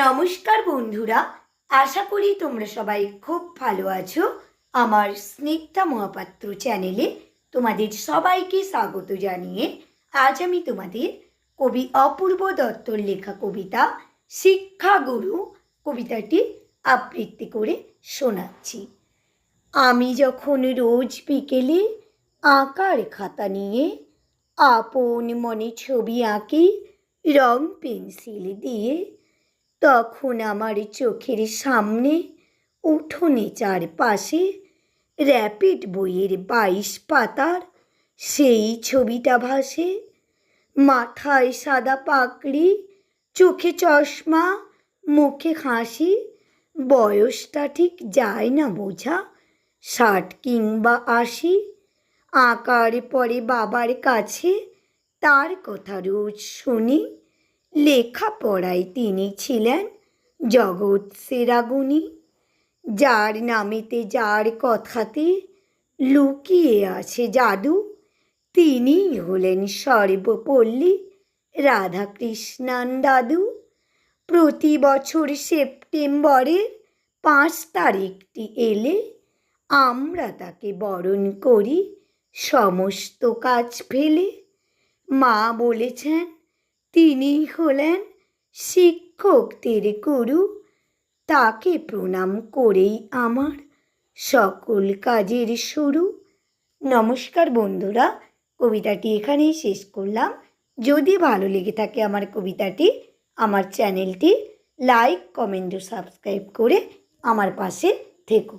নমস্কার বন্ধুরা, আশা করি তোমরা সবাই খুব ভালো আছো। আমার স্নিগ্ধা মহাপাত্র চ্যানেলে তোমাদের সবাইকে স্বাগত জানিয়ে আজ আমি তোমাদের কবি অপূর্ব দত্তর লেখা কবিতা শিক্ষাগুরু কবিতাটি আবৃত্তি করে শোনাচ্ছি। আমি যখন রোজ বিকেলে আঁকার খাতা নিয়ে আপন মনে ছবি আঁকি, রং পেন্সিল দিয়ে তখন আমার চোখের সামনে উঠোনে চারপাশে র্যাপিড বইয়ের বাইশ পাতার সেই ছবিটা ভাসে। মাথায় সাদা পাকড়ি চোখে চশমা, মুখে হাসি। বয়সটা ঠিক যায় না বোঝা, ষাট কিংবা আশি। আঁকার পরে বাবার কাছে তার কথা রোজ শুনি। লেখাপড়ায় তিনি ছিলেন জগৎ সেরা গুণী যার নামেতে যার কথাতে লুকিয়ে আছে জাদু, তিনিই হলেন সর্বপল্লী রাধাকৃষ্ণান দাদু। প্রতি বছর সেপ্টেম্বরের পাঁচ তারিখটি এলে আমরা তাকে বরণ করি সমস্ত কাজ ফেলে। মা বলেছেন তিনি হলেন শিক্ষকদের গুরু তাকে প্রণাম করেই আমার সকল কাজের শুরু। নমস্কার বন্ধুরা, কবিতাটি এখানেই শেষ করলাম। যদি ভালো লেগে থাকে আমার কবিতাটি, আমার চ্যানেলটি, লাইক, কমেন্ট ও সাবস্ক্রাইব করে আমার পাশে থেকো।